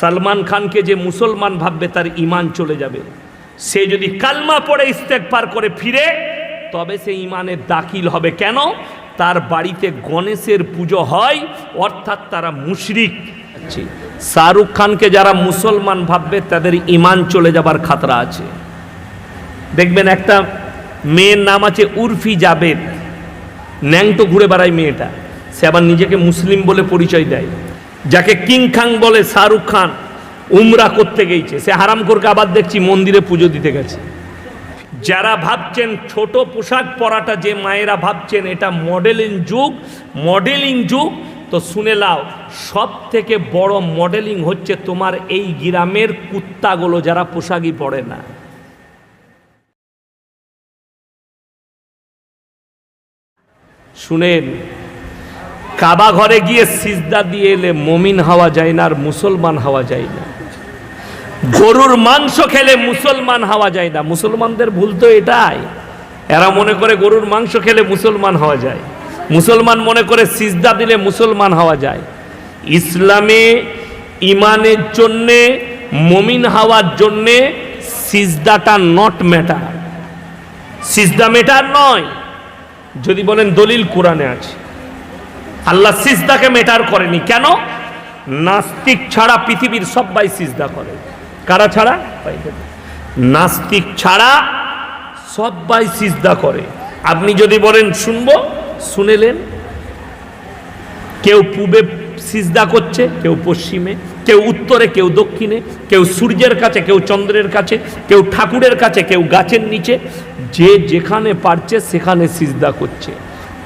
সালমান খানকে যে মুসলমান ভাববে তার ইমান চলে যাবে। সে যদি কালমা পড়ে ইস্তেক পার করে ফিরে, তবে সে ইমানের দাখিল হবে। কেন? তার বাড়িতে গণেশের পুজো হয়, অর্থাৎ তারা মুশরিক। শাহরুখ খানকে যারা মুসলমান ভাববে, তাদের ইমান চলে যাবার খাতরা আছে। দেখবেন একটা মেয়ের নাম আছে উর্ফি জাবেদ। ন্যাংটো ঘুরে বেড়ায় মেয়েটা। সে আবার নিজেকে মুসলিম বলে পরিচয় দেয়। যাকে কিং খাং বলে শাহরুখ খান, উমরা করতে গেছে সে হারাম করকে আবার দেখছি মন্দিরে পুজো দিতে গেছে। যারা ভাবছেন ছোট পোশাক পরাটা যে মায়েরা ভাবছেন, এটা মডেলিং যুগ মডেলিং যুগ, তো শুনে লাও সব থেকে বড় মডেলিং হচ্ছে তোমার এই গ্রামের কুত্তাগুলো যারা পোশাকই পরে না। শুনেন কাবা ঘরে গিয়ে সিজদা দিয়ে এলে মমিন হওয়া যায় না আর মুসলমান হওয়া যায় না। গরুর মাংস খেলে মুসলমান হওয়া যায় না। মুসলমানদের ভুল তো এটাই। এরা মনে করে গরুর মাংস খেলে মুসলমান হওয়া যায়। মুসলমান মনে করে সিজদা দিলে মুসলমান হওয়া যায়। ইসলামে ইমানের জন্যে, মমিন হওয়ার জন্যে সিজদাটা নট ম্যাটার সিজদা মেটার নয়। যদি বলেন দলিল কোরআনে আছে। আল্লাহ সিজদাকে মেটার করেনি। কেন? নাস্তিক ছাড়া পৃথিবীর সবাই সিজদা করে। কারা ছাড়া? নাস্তিক ছাড়া সবাই সিজদা করে। আপনি যদি বলেন, শুনব, শুনেলেন? কেউ পূবে সিজদা করছে, কেউ পশ্চিমে, কেউ উত্তরে, কেউ দক্ষিণে, কেউ সূর্যের কাছে, কেউ চন্দ্রের কাছে, কেউ ঠাকুরের কাছে, কেউ গাছের নিচে, যে যেখানে পারছে সেখানে সিজদা করছে।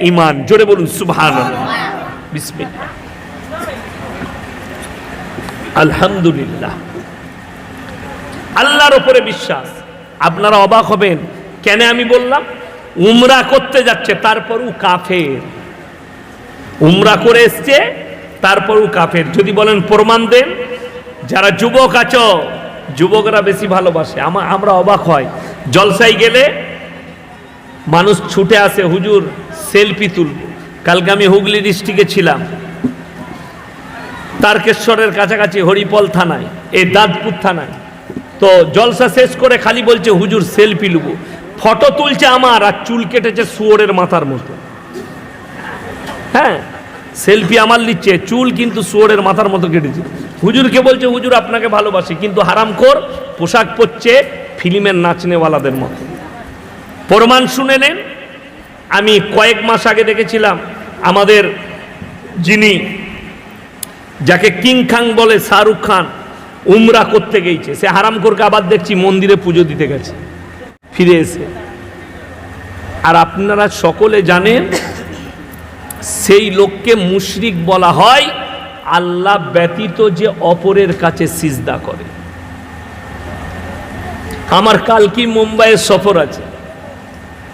ইমান। জোরে বলুন বিসমিল্লাহ। আলহামদুলিল্লাহ। আল্লাহর উপরে বিশ্বাস। আপনারা অবাক হবেন, কেন আমি বললাম, উমরা করতে যাচ্ছে, তারপরও কাফের। উমরা করে এসছে, তারপরও কাফের। যদি বলেন প্রমাণ দেন, যারা যুবক আছো, যুবকরা বেশি ভালোবাসে। আমরা অবাক হয়। জলসাই গেলে মানুষ ছুটে আসে, হুজুর সেলফি তুলব। কালকে আমি হুগলি ডিস্ট্রিক্টে ছিলাম। তারকেশ্বরের কাছাকাছি হরিপল থানায়, এই দাঁতপুর থানায়। তো জলসা শেষ করে খালি বলছে, হুজুর, সেলফি লুব। ফটো তুলছে আমার আর চুল কেটেছে শুয়োরের মাথার মতো হ্যাঁ সেলফি আমার নিচ্ছে, চুল কিন্তু শুয়োরের মাথার মতো কেটেছে। হুজুরকে বলছে, হুজুর, আপনাকে ভালোবাসি, কিন্তু হারামখোর পোশাক পরছে ফিল্মের নাচনেওয়ালাদের মতো। প্রমাণ শুনে নেন আমি কয়েক মাস আগে দেখেছিলাম আমাদের যিনি, যাকে কিং খাং বলে শাহরুখ খান, উমরা করতে গেছে। সে হারাম করকে আবার দেখছি মন্দিরে পুজো দিতে গেছে, ফিরে এসে। আর আপনারা সকলে জানেন, সেই লোককে মুশরিক বলা হয়, আল্লাহ ব্যতীত যে অপরের কাছে সিজদা করে। আমার কালকে মুম্বাইয়ের সফর আছে?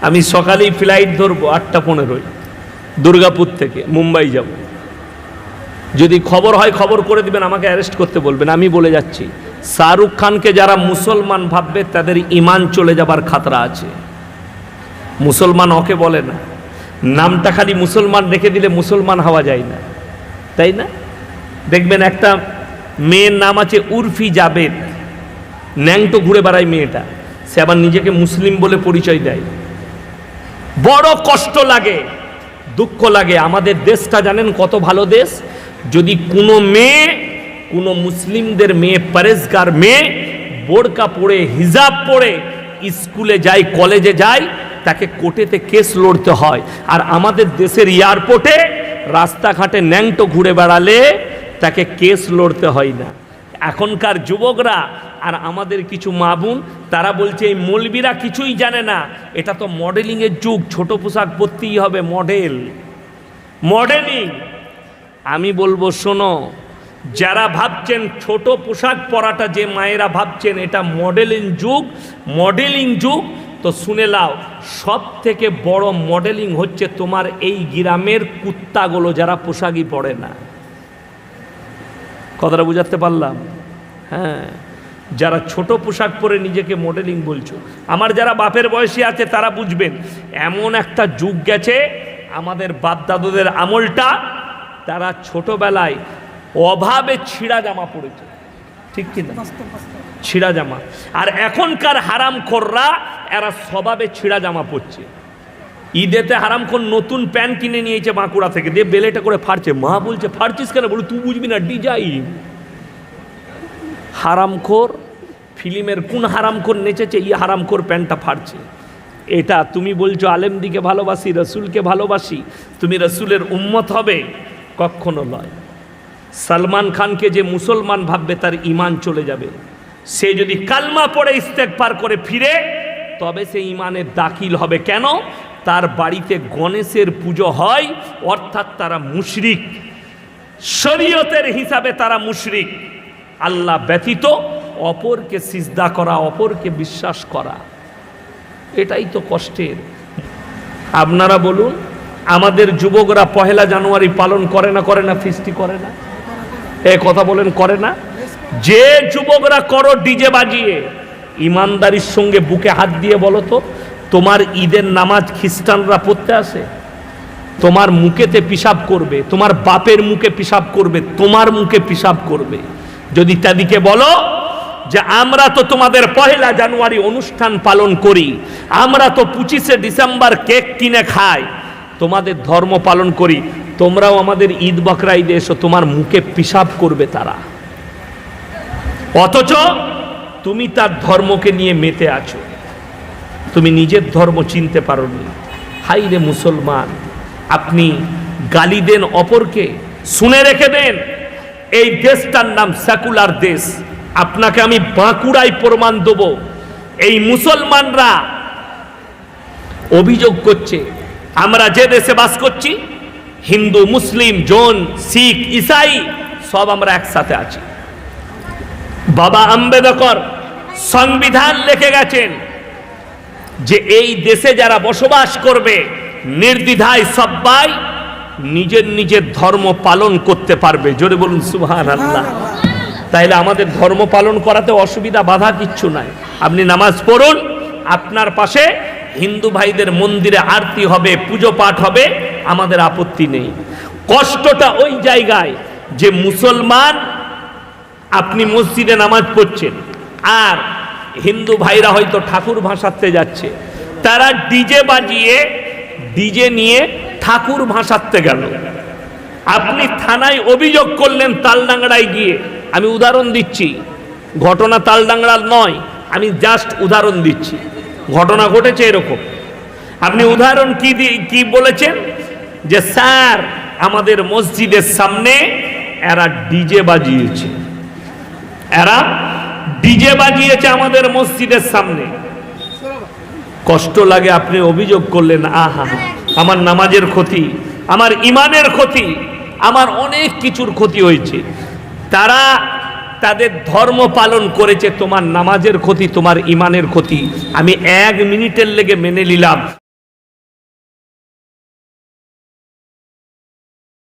আমি সকালেই ফ্লাইট ধরবো আটটা পনেরোই দুর্গাপুর থেকে, মুম্বাই যাব। যদি খবর হয় খবর করে দিবেন, আমাকে অ্যারেস্ট করতে বলবেন। আমি বলে যাচ্ছি, শাহরুখ খানকে যারা মুসলমান ভাববে, তাদের ইমান চলে যাবার খাতরা আছে। মুসলমান ওকে বলে না। নামটা খালি মুসলমান রেখে দিলে মুসলমান হওয়া যায় না। তাই না? দেখবেন একটা মেয়ের নাম আছে উর্ফি জাবেদ। ন্যাংটো ঘুরে বেড়ায় মেয়েটা। সে আবার নিজেকে মুসলিম বলে পরিচয় দেয়। বড় কষ্ট লাগে, দুঃখ লাগে। আমাদের দেশটা জানেন কত ভালো দেশ? যদি কোনো মেয়ে, কোনো মুসলিমদের মেয়ে পরেজগার মেয়ে বোরকা পরে, হিজাব পরে স্কুলে যায়, কলেজে যায়, তাকে কোর্টেতে কেস লড়তে হয়। আর আমাদের দেশের এয়ারপোর্টে রাস্তাঘাটে ন্যাংটো ঘুরে বেড়ালে তাকে কেস লড়তে হয় না। এখনকার যুবকরা আর আমাদের কিছু মা বোন, তারা বলছে, এই মৌলবিরা কিছুই জানে না। এটা তো মডেলিংয়ের যুগ, ছোট পোশাক পরতেই হবে মডেল মডেলিং আমি বলব, শোনো, যারা ভাবছেন ছোট পোশাক পরাটা যে মায়েরা ভাবছেন, এটা মডেলিং যুগ মডেলিং যুগ, তো শুনে লাও সব থেকে বড় মডেলিং হচ্ছে তোমার এই গ্রামের কুত্তাগুলো যারা পোশাকই পরে না। কথাটা বুঝাতে পারলাম? হ্যাঁ। যারা ছোট পোশাক পরে নিজেকে মডেলিং বলছো, আমার যারা বাপের বয়সী আছে তারা বুঝবেন, এমন একটা যুগ গেছে, আমাদের বাপ দাদুদের আমলটা, তারা ছোটবেলায় অভাবে ছিঁড়া জামা পড়েছে ঠিক কিনা? ছিঁড়া জামা। আর এখনকার হারাম খোররা এরা স্বভাবে ছিঁড়া জামা পরছে। ঈদেতে হারাম কোন নতুন প্যান্ট কিনে নিয়েছে বাঁকুড়া থেকে, দিয়ে বেলেটা করে ফাড়ছে। মা বলছে, ফাড়ছিস কেন? বলে তুই বুঝবি না, ডিজাইন। হারামখোর, ফিল্মের কোন হারামখোর নেচেছে ই হারামখোর প্যান্টটা ফাড়ছে। এটা তুমি বলছো, আলেমদিকে ভালোবাসি, রসুলকে ভালোবাসি, তুমি রসুলের উম্মত হবে? কখনো নয়। সালমান খানকে যে মুসলমান ভাববে, তার ইমান চলে যাবে। সে যদি কালমা পড়ে ইস্তেক পার করে ফিরে, তবে সে ইমানের দাখিল হবে। কেন? তার বাড়িতে গণেশের পুজো হয়, অর্থাৎ তারা মুশরিক। শরীয়তের হিসাবে তারা মুশরিক। আল্লাহ ব্যতীত অপরকে সিজদা করা, অপরকে বিশ্বাস করা। এটাই তো কষ্টের। আপনারা বলুন, আমাদের যুবকরা পহেলা জানুয়ারি পালন করে না করে না, ফিস্টি করে না? এ কথা বলেন, করে না? যে যুবকরা করো ডিজে বাজিয়ে, ইমানদারির সঙ্গে বুকে হাত দিয়ে বলো তো, তোমার ঈদের নামাজ খ্রিস্টানরা পড়তে আসে? তোমার মুখেতে পিসাব করবে, তোমার বাপের মুখে পিসাব করবে, তোমার মুখে পিসাব করবে। যদি তাদিকে বলো যে আমরা তো তোমাদের পহেলা জানুয়ারি অনুষ্ঠান পালন করি, আমরা তো পঁচিশে ডিসেম্বর কেক কিনে খাই, তোমাদের ধর্ম পালন করি, তোমরাও আমাদের ঈদ বকরা ঈদে এসো, তোমার মুখে পিসাব করবে তারা। অথচ তুমি তার ধর্মকে নিয়ে মেতে আছো। তুমি নিজের ধর্ম চিনতে পারোনি। হাই রে মুসলমান, আপনি গালি দেন অপরকে, শুনে রেখে দেন। এই দেশটার নাম সেকুলার দেশ। আপনাকে আমি বাঁকুড়ায় প্রমাণ দেব। এই মুসলমানরা অভিযোগ করছে, আমরা যে দেশে বাস করছি, হিন্দু, মুসলিম, জৈন, শিখ, ইসাই, সব আমরা একসাথে আছি। বাবা আম্বেদকর সংবিধান লিখে গেছেন যে এই দেশে যারা বসবাস করবে, নির্দ্বিধায় সবাই নিজের নিজের ধর্ম পালন করতে পারবে। জোরে বলুন সুবহান আল্লাহ তাইলে আমাদের ধর্ম পালন করাতে অসুবিধা, বাধা কিচ্ছু নাই। আপনি নামাজ পড়ুন, আপনার পাশে হিন্দু ভাইদের মন্দিরে আরতি হবে, পুজো পাঠ হবে, আমাদের আপত্তি নেই। কষ্টটা ওই জায়গায় যে মুসলমান আপনি মসজিদে নামাজ পড়ছেন, আর হিন্দু ভাইরা হয়তো ঠাকুর ভাসাতে যাচ্ছে, তারা ডিজে বাজিয়ে, ডিজে নিয়ে ঠাকুর ভাসাতে গেল। আপনি থানায় অভিযোগ করলেন তালডাংরায় গিয়ে। আমি উদাহরণ দিচ্ছি। ঘটনা তালডাংরার নয়, আমি জাস্ট উদাহরণ দিচ্ছি। ঘটনা ঘটেছে এরকম। আপনি উদাহরণ কি কি বলেছেন? যে স্যার, আমাদের মসজিদের সামনে এরা ডিজে বাজিয়েছে। এরা ডিজে বাজিয়েছে আমাদের মসজিদের সামনে। কষ্ট লাগে আপনি অভিযোগ করলেন, আহা আমার নামাজের ক্ষতি, আমার ইমানের ক্ষতি, আমার অনেক কিছুর ক্ষতি হয়েছে। তারা তাদের ধর্ম পালন করেছে, তোমার নামাজের ক্ষতি, তোমার ইমানের ক্ষতি। আমি এক মিনিটের লেগে মেনে নিলাম।